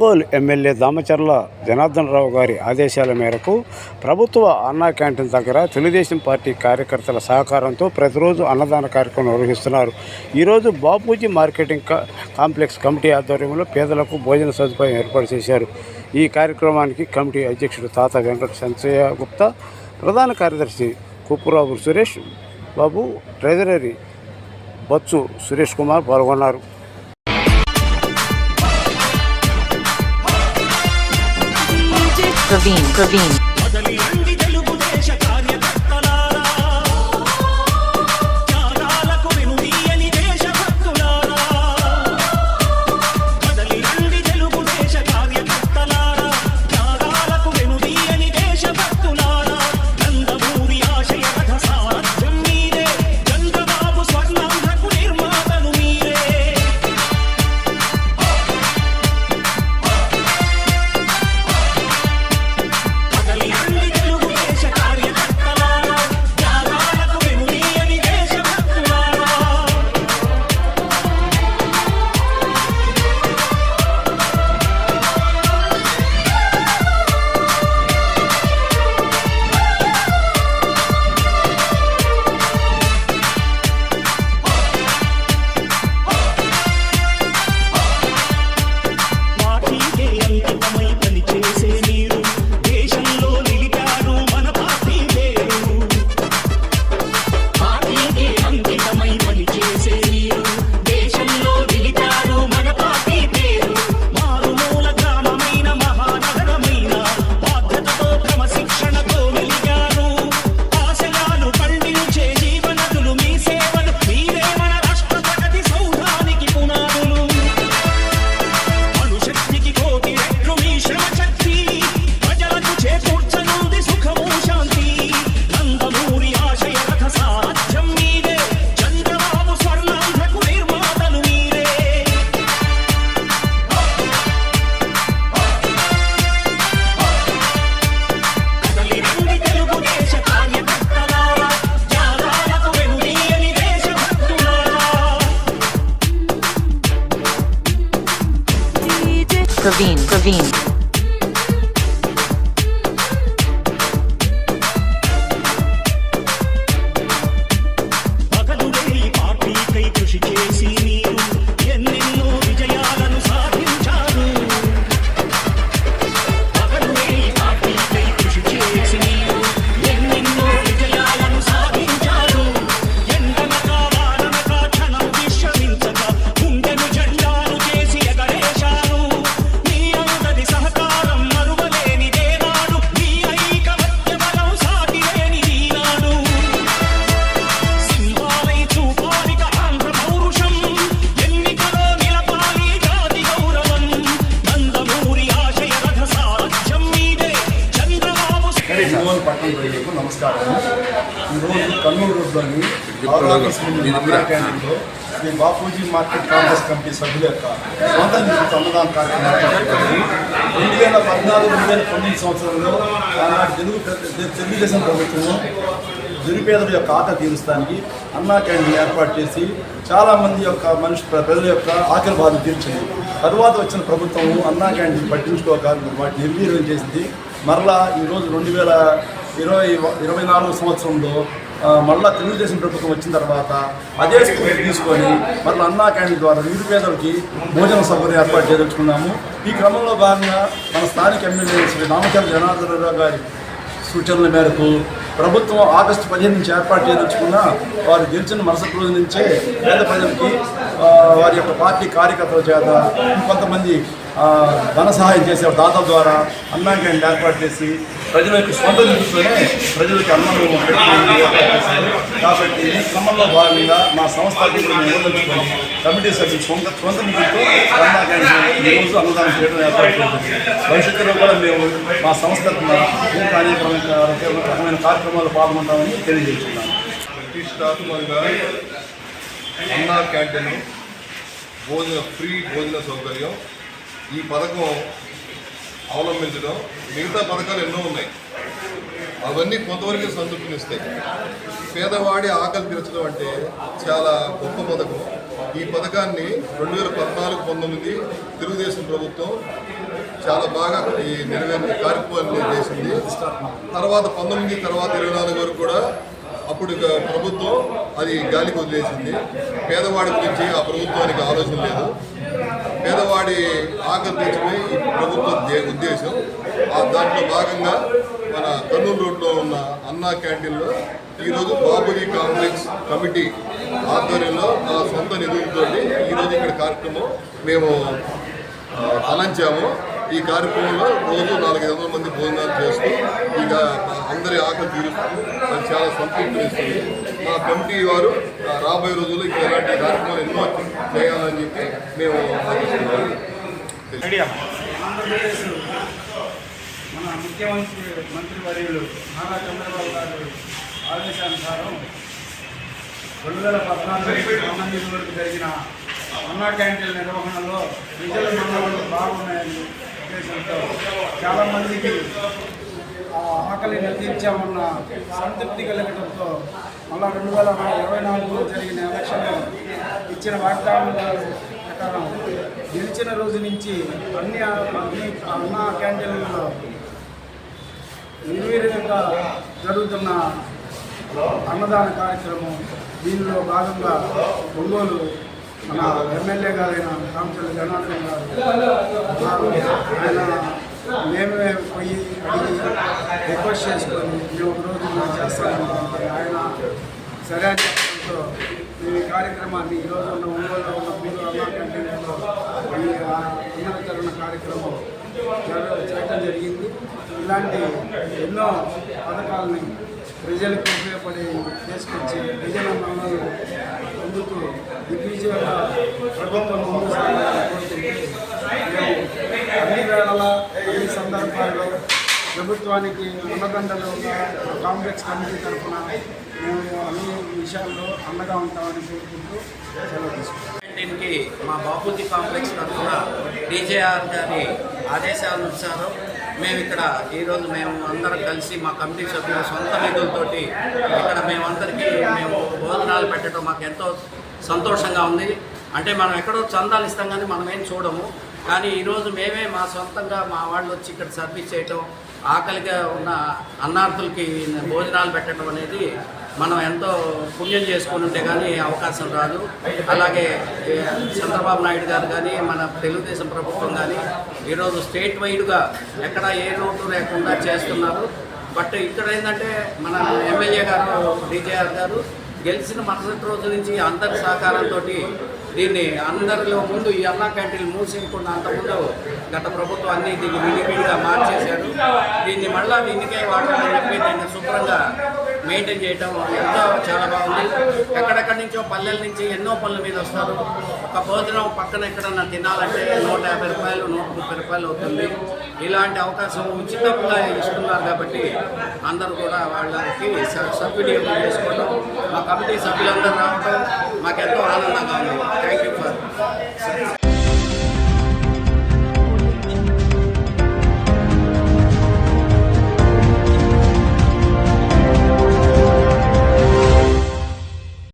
Ongole MLA Damacharla Janardhan Rao గారి ఆదేశాల మేరకు ప్రభుత్వ అన్నా క్యాంటీన్ దగ్గర తెలుగుదేశం పార్టీ కార్యకర్తల సహకారంతో ప్రతిరోజు అన్నదాన కార్యక్రమం నిర్వహిస్తున్నారు. ఈరోజు బాపూజీ మార్కెటింగ్ కా- కాంప్లెక్స్ కమిటీ ఆధ్వర్యంలో పేదలకు భోజన సదుపాయం ఏర్పాటు చేశారు. ఈ కార్యక్రమానికి కమిటీ అధ్యక్షుడు తాత వెంకట సంచయ గుప్తా ప్రధాన కార్యదర్శి కుప్పురావు సురేష్ బాబు ట్రెజరీ బొత్సు సురేష్ కుమార్ పాల్గొన్నారు. Praveen, Praveen, Praveen, Praveen, క్యాంటీన్లో Shri Bapuji market congress committee సభ్యుల యొక్క సొంత నిధులతో అన్నదాన కార్యక్రమం రెండు వేల పద్నాలుగు రెండు వేల తొమ్మిది సంవత్సరంలో ఆనాటి తెలుగు తెలుగుదేశం ప్రభుత్వం నిరుపేదల యొక్క ఆట తీరుస్తానికి అన్నా క్యాంటీన్ ఏర్పాటు చేసి చాలామంది యొక్క మనిషి ప్ర- ప్రజల యొక్క ఆకలి బాధ తీర్చింది. తరువాత వచ్చిన ప్రభుత్వం అన్నా క్యాంటీన్ పట్టించుకోక వాటిని నిర్వీర్యం చేసింది. మరలా ఈరోజు రెండు వేల ఇరవై ఇరవై నాలుగు సంవత్సరంలో మళ్ళా తెలుగుదేశం ప్రభుత్వం వచ్చిన తర్వాత అదే స్కూల్ తీసుకొని మళ్ళీ అన్నా క్యాంటీన్ ద్వారా నిరుపేదలకి భోజన సౌకర్యం ఏర్పాటు చేయదలుచుకున్నాము. ఈ క్రమంలో భాగంగా మన స్థానిక ఎమ్మెల్యే శ్రీ రామచంద్ర జనార్దన్ రావు గారి సూచనల మేరకు ప్రభుత్వం ఆగస్టు పదిహేను నుంచి ఏర్పాటు చేయదలుచుకున్న వారు గెలిచిన మరుసటి రోజు నుంచే పేద ప్రజలకి వారి యొక్క పార్టీ కార్యకర్తల చేత కొంతమంది ధన సహాయం చేసే దాతల ద్వారా అన్నా క్యాంటీన్ ఏర్పాటు చేసి ప్రజల యొక్క సొంత నిధులతోనే ప్రజలకి అన్నం ఏర్పాటు కాబట్టి ఈ క్రమంలో భాగంగా మా సంస్థ నిర్వహించుకొని కమిటీ సభ్యులు సొంత సొంత నిధులతో అన్నా క్యాంటీన్ రోజు అన్నదానం చేయడం ఏర్పాటు చేస్తుంది భవిష్యత్తులో కూడా మేము మా సంస్థ ఇంకా అనేక రకమైన రకమైన కార్యక్రమాలు పాల్గొంటామని తెలియజేస్తున్నాను. ప్రతిష్టాత్మకంగా అన్నా క్యాంటీన్ భోజన ఫ్రీ భోజన సౌకర్యం. ఈ పథకం అవలంబించడం మిగతా పథకాలు ఎన్నో ఉన్నాయి. అవన్నీ కొంతవరకు సంతృప్తినిస్తాయి పేదవాడి ఆకలి తీర్చడం అంటే చాలా గొప్ప పథకం. ఈ పథకాన్ని రెండు వేల పద్నాలుగు పంతొమ్మిది తెలుగుదేశం ప్రభుత్వం చాలా బాగా ఈ నెరవేర్చిన కార్యక్రమాన్ని చేసింది. తర్వాత పంతొమ్మిది తర్వాత ఇరవై నాలుగు వరకు కూడా అప్పుడు ప్రభుత్వం అది గాలికి వదిలేసింది. పేదవాడి గురించి ఆ ప్రభుత్వానికి ఆలోచన లేదు. పేదవాడి ఆకలి తీర్చిపోయి ఈ ప్రభుత్వం దే- ఉద్దేశం. ఆ దాంట్లో భాగంగా మన కర్నూలు రోడ్లో ఉన్న అన్నా క్యాంటీన్లో ఈరోజు బాబుజీ కాంప్లెక్స్ కమిటీ ఆధ్వర్యంలో మా సొంత నిధులతో ఈరోజు ఇక్కడ కార్యక్రమం మేము తలంచాము. ఈ కార్యక్రమంలో రోజు నాలుగైదు వందల మంది భోజనాలు చేస్తూ ఇక అందరి ఆకలి తీరుస్తూ అది చాలా సంతృప్తి ఇస్తుంది మా కమిటీ వారు రాబోయే రోజుల్లో ఇంకా ఇలాంటి కార్యక్రమాలు ఎన్నో చేయాలని చెప్పి మేము ఆశిస్తున్నాము. మన ముఖ్యమంత్రి మంత్రి వర్యులు నారా చంద్రబాబు గారు ఆదేశానుసారం రెండు వేల పద్నాలుగు సంబంధించిన వరకు జరిగిన అన్నా క్యాంటీన్ల నిర్వహణలో ప్రజల మన్ననలు బాగున్నాయని ఉద్దేశంతో చాలామందికి ఆకలి నిర్దించామన్న సంతృప్తి కలగడంతో మళ్ళా రెండు వేల ఇరవై నాలుగులో జరిగిన ఎలక్షన్లో ఇచ్చిన వాగ్దానం ప్రకారం గెలిచిన రోజు నుంచి అన్ని అన్ని అన్న క్యాంటీన్లలో నిర్వీర్యంగా జరుగుతున్న అన్నదాన కార్యక్రమం దీనిలో భాగంగా ఒంగోలు మన ఎమ్మెల్యే గారైన రామచంద్ర జనార్దన్ గారు ఆయన మేమే పోయి అడిగి రిక్వెస్ట్ చేసుకొని మేము రోజు ఇలా ఆయన సరే అని చెప్పడంతో మేము ఈ కార్యక్రమాన్ని ఈరోజు ఉన్న ఒంగోలులో ఉన్న మూడు అన్నా క్యాంటీన్లో ఈ అన్న కార్యక్రమం చేయడం జరిగింది. ఇలాంటి ఎన్నో పథకాలని ప్రజలకు ఉపయోగపడే తీసుకొచ్చి ప్రజల మమ్మల్ని ముందుకు దిగ్విజయంగా ప్రభుత్వం ముందు అన్ని వేళల అన్ని సందర్భాల్లో ప్రభుత్వానికి అన్నదండలు కాంప్లెక్స్ కమిటీ తరఫున మేము అన్ని విషయాల్లో అండగా ఉంటామని కోరుకుంటూ సెలవు తీసుకుంటాం మా బాపూజీ కాంప్లెక్స్ తరఫున డీజేఆర్ గారి ఆదేశాలనుసారం మేము ఇక్కడ ఈరోజు మేము అందరం కలిసి మా కమిటీ సభ్యుల సొంత నిధులతోటి ఇక్కడ మేమందరికీ మేము భోజనాలు పెట్టడం మాకు ఎంతో సంతోషంగా ఉంది. అంటే మనం ఎక్కడో చందాలు ఇస్తాం కానీ మనం ఏం చూడము. కానీ ఈరోజు మేమే మా సొంతంగా మా వాళ్ళు వచ్చి ఇక్కడ సర్వీస్ చేయటం ఆకలిగా ఉన్న అన్నార్థులకి భోజనాలు పెట్టడం అనేది మనం ఎంతో పుణ్యం చేసుకుని ఉంటే కానీ అవకాశం రాదు. అలాగే చంద్రబాబు నాయుడు గారు కానీ మన తెలుగుదేశం ప్రభుత్వం కానీ ఈరోజు స్టేట్ వైడ్గా ఎక్కడ ఏ లోటు లేకుండా చేస్తున్నారు. బట్ ఇక్కడ ఏంటంటే మన ఎమ్మెల్యే గారు డీజేఆర్ గారు గెలిచిన మరుసటి రోజు నుంచి అందరి సహకారంతో దీన్ని అందరిలో ముందు ఈ అన్నా క్యాంటీన్లు మూసేయకుండా అంతకుముందు గత ప్రభుత్వం అన్ని దీన్ని విడివిడిగా మార్చేశారు. దీన్ని మళ్ళా దీనికే వాడాలని చెప్పి దీన్ని శుభ్రంగా మెయింటైన్ చేయటం ఎంతో చాలా బాగుంది. ఎక్కడెక్కడి నుంచో పల్లెల నుంచి ఎన్నో పనుల మీద వస్తారు. ఒక భోజనం పక్కన ఎక్కడన్నా తినాలంటే నూట యాభై రూపాయలు నూట ముప్పై రూపాయలు అవుతుంది. ఇలాంటి అవకాశం ఉచితంగా ఇస్తున్నారు కాబట్టి అందరూ కూడా వాళ్ళకి స- సద్వినియోగం చేసుకోవడం. మా కమిటీ సభ్యులందరూ రావడం మాకెంతో ఆనందంగా ఉంది. Thank you for